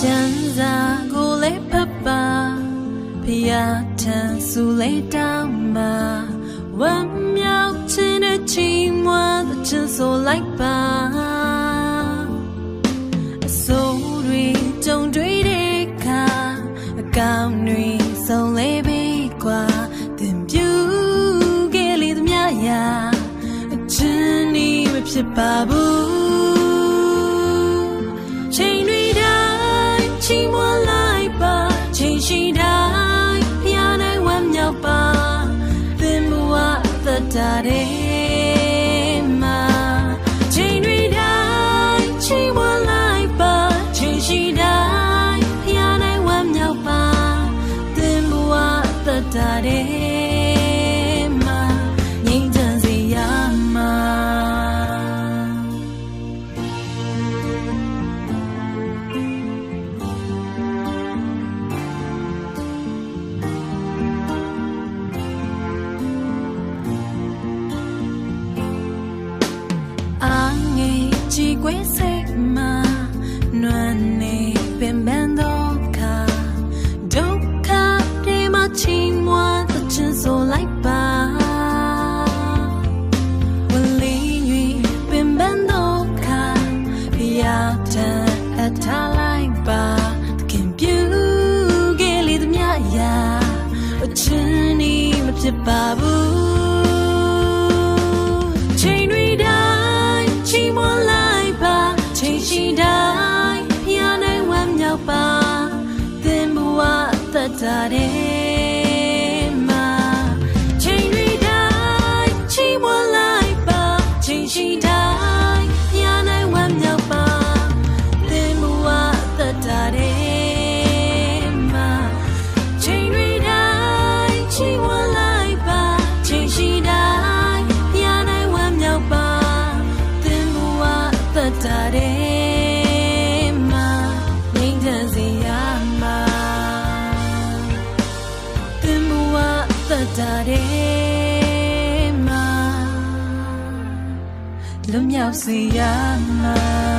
စာကိုလေးဖပ်ပါဖျားထန်ဆူလေးတောင်းမှာဝမ်းမြောက်ခြင်းနဲ့ချီးမွမ်းတဲ့ချင်ဆိုလိုက်ပါအစိုးတွေကြုံတွေ့တဲ့အခါအကောင်တွေဆုံးလေးပြီကွာတင်ပြူခဲ့လေသမျှရာအချင်းဒီမဖြစ်ပါဘူးချိန်တွေတိုင်း တာတဲ့မှာချိန်တွေတိုင်းချီးမွမ်းလိုက်ပါချိန်ရှိတိုင်းဖျားနိုင်ဝမ်းမြောက်ပါသင်မူဝသက်တာတဲ့ ထားလိုက်ပါသခင်ပြုခဲ့လေသမျှရာအချင်းဒီမဖြစ်ပါဘူးချိန်တွေတိုင်းချီးမွမ်းလိုက်ပါချိန်ရှိတိုင်းဖျားနိုင်ဝမ်းမြောက်ပါသင်ဘဝသက်တာတဲ့ သက်တာတဲ့မှာလွတ်မြောက်စေရမှာ